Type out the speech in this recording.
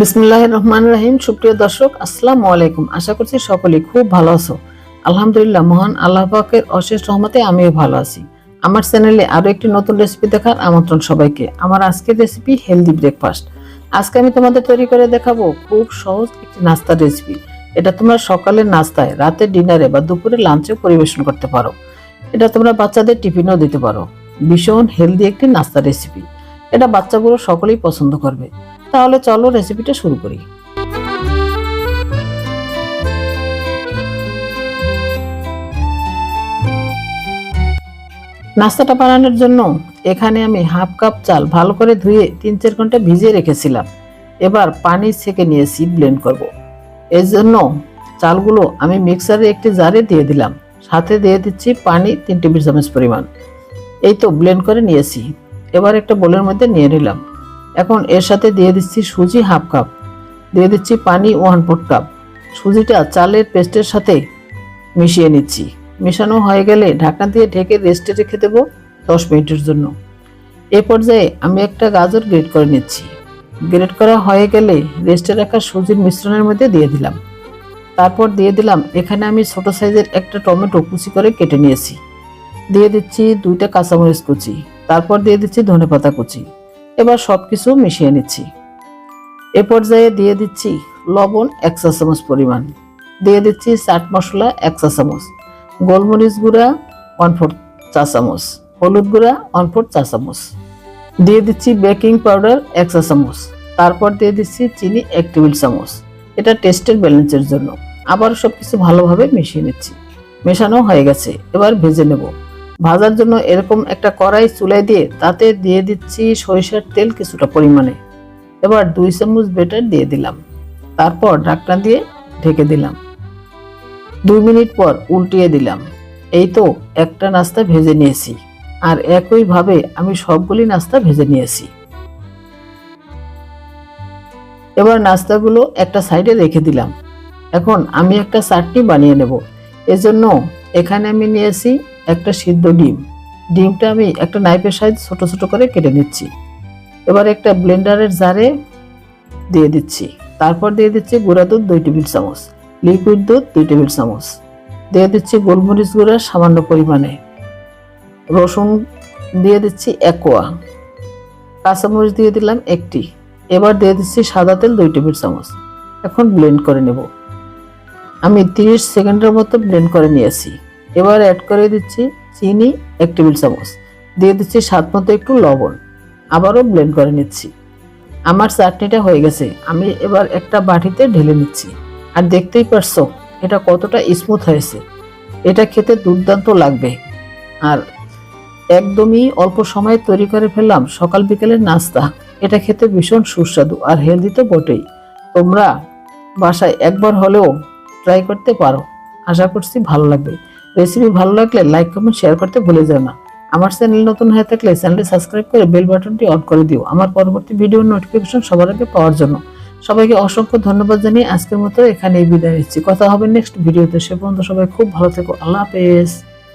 বিসমুল্লাহ রহমান রাহিম সুপ্রিয় দর্শক, আসসালামু আলাইকুম। আশা করছি সকলে খুব ভালো আছো। আলহামদুলিল্লাহ, মহান আল্লাহ পাকের অশেষ রহমতে আমিও ভালো আছি। আমার চ্যানেলে আরও একটি নতুন রেসিপি দেখার আমন্ত্রণ সবাইকে। আমার আজকের রেসিপি হেলদি ব্রেকফাস্ট। আজকে আমি তোমাদের তৈরি করে দেখাবো খুব সহজ একটি নাস্তার রেসিপি। এটা তোমরা সকালের নাস্তায়, রাতে ডিনারে বা দুপুরে লাঞ্চেও পরিবেশন করতে পারো। এটা তোমরা বাচ্চাদের টিফিনও দিতে পারো। ভীষণ হেলদি একটি নাস্তার রেসিপি। এটা বাচ্চাগুলো সকলেই পছন্দ করবে। তাহলে চলো রেসিপিটা শুরু করি। নাস্তাটা বানানোর জন্য এখানে আমি হাফ কাপ চাল ভালো করে ধুয়ে তিন চার ঘণ্টা ভিজিয়ে রেখেছিলাম। এবার পানি ছেঁকে নিয়েছি ব্লেন্ড করব। এর জন্য চালগুলো আমি মিক্সারে একটি জারে দিয়ে দিলাম। সাথে দিয়ে দিচ্ছি পানি তিন টেবিল চামচ পরিমাণ। এই তো ব্লেন্ড করে নিয়েছি। এবার একটা বোলের মধ্যে নিয়ে নিলাম। এখন এর সাথে দিয়ে দিচ্ছি সুজি হাফ কাপ, দিয়ে দিচ্ছি পানি ওয়ান ফোর্থ কাপ। সুজিটা চালের পেস্টের সাথে মিশিয়ে নিচ্ছি। মেশানো হয়ে গেলে ঢাকনা দিয়ে ঢেকে রেস্টে রেখে দেবো দশ মিনিটের জন্য। এ পর্যায়ে আমি একটা গাজর গ্রেড করে নিচ্ছি। গ্রেড করা হয়ে গেলে রেস্টে রাখা সুজির মিশ্রণের মধ্যে দিয়ে দিলাম। তারপর দিয়ে দিলাম, এখানে আমি ছোট সাইজের একটা টমেটো কুচি করে কেটে নিয়েছি। দিয়ে দিচ্ছি দুইটা কাঁচামরিচ কুচি। তারপর দিয়ে দিচ্ছি ধনেপাতা কুচি। এবার সব কিছু মিশিয়ে নিচ্ছি। এ পর্যায়ে দিয়ে দিচ্ছি লবণ এক চা চামচ পরিমাণ। দিয়ে দিচ্ছি চাট মশলা এক চা চামচ। গোলমরিচ গুঁড়া ওয়ান ফোর চা চামচ। হলুদ গুঁড়া ওয়ান ফোর চা চামচ। দিয়ে দিচ্ছি বেকিং পাউডার এক চা চামচ। তারপর দিয়ে দিচ্ছি চিনি এক টেবিল চামচ। এটা টেস্টের ব্যালেন্সের জন্য। আবার সব কিছু ভালোভাবে মিশিয়ে নিচ্ছি। মেশানো হয়ে গেছে। এবার ভেজে নেব। ভাজার জন্য এরকম একটা কড়াই চুলাই দিয়ে তাতে দিয়ে দিচ্ছি সরিষার তেল কিছুটা পরিমাণে। এবার দুই চামচ বেটার দিয়ে দিলাম। তারপর ঢাকনা দিয়ে ঢেকে দিলাম। দুই মিনিট পর উল্টিয়ে দিলাম। এই তো একটা নাস্তা ভেজে নিয়েছি। আর একইভাবে আমি সবগুলি নাস্তা ভেজে নিয়েছি। এবার নাস্তাগুলো একটা সাইডে রেখে দিলাম। এখন আমি একটা চাটনি বানিয়ে নেব। এজন্য এখানে আমি নিয়েছি একটা সিদ্ধ ডিম। ডিমটা আমি একটা নাইফের সাইজ ছোট ছোট করে কেটে নিচ্ছি। এবার একটা ব্লেন্ডারের জারে দিয়ে দিচ্ছি। তারপর দিয়ে দিচ্ছি গুঁড়া দুধ দুই টেবিল চামচ লিকুইড দুধ দুই টেবিল চামচ। দিয়ে দিচ্ছি গোলমরিচ গুঁড়া সামান্য পরিমাণে। রসুন দিয়ে দিচ্ছি এক কোয়া কাঁচামরিচ দিয়ে দিলাম একটি। এবার দিয়ে দিচ্ছি সাদা তেল দুই টেবিল চামচ। এখন ব্লেন্ড করে নেব। আমি তিরিশ সেকেন্ডের মতো ব্লেন্ড করে নিয়েছি। এবার অ্যাড করে দিচ্ছি চিনি, এক টেবিল চামচ। দিয়ে দিচ্ছি স্বাদ মতো একটু লবণ। আবারও ব্লেন্ড করে নিচ্ছি। আমার চাটনিটা হয়ে গেছে। আমি এবার একটা বাটিতে ঢেলে নিচ্ছি। আর দেখতেই পারছ, এটা কতটা স্মুথ হয়েছে। এটা খেতে দুর্দান্ত লাগবে। আর একদমই অল্প সময়ে তৈরি করে ফেললাম সকাল বিকেলের নাস্তা। এটা খেতে ভীষণ সুস্বাদু আর হেলদি তো বটেই। তোমরা বাসায় একবার হলেও ট্রাই করতে পারো। আশা করছি ভালো লাগবে। রেসিপি ভালো লাগলে লাইক কমেন্ট শেয়ার করতে ভুলে যাও না। আমার চ্যানেল নতুন হয়ে থাকলে চ্যানেলটি সাবস্ক্রাইব করে বেল বাটনটি অন করে দিও। আমার পরবর্তী ভিডিও নোটিফিকেশন সবার আগে পাওয়ার জন্য। সবাইকে অসংখ্য ধন্যবাদ জানিয়ে আজকের মতো এখানেই বিদায় নিচ্ছি। কথা হবে নেক্সট ভিডিওতে সে পর্যন্ত সবাই খুব ভালো থেকো। আল্লাহ হাফেজ।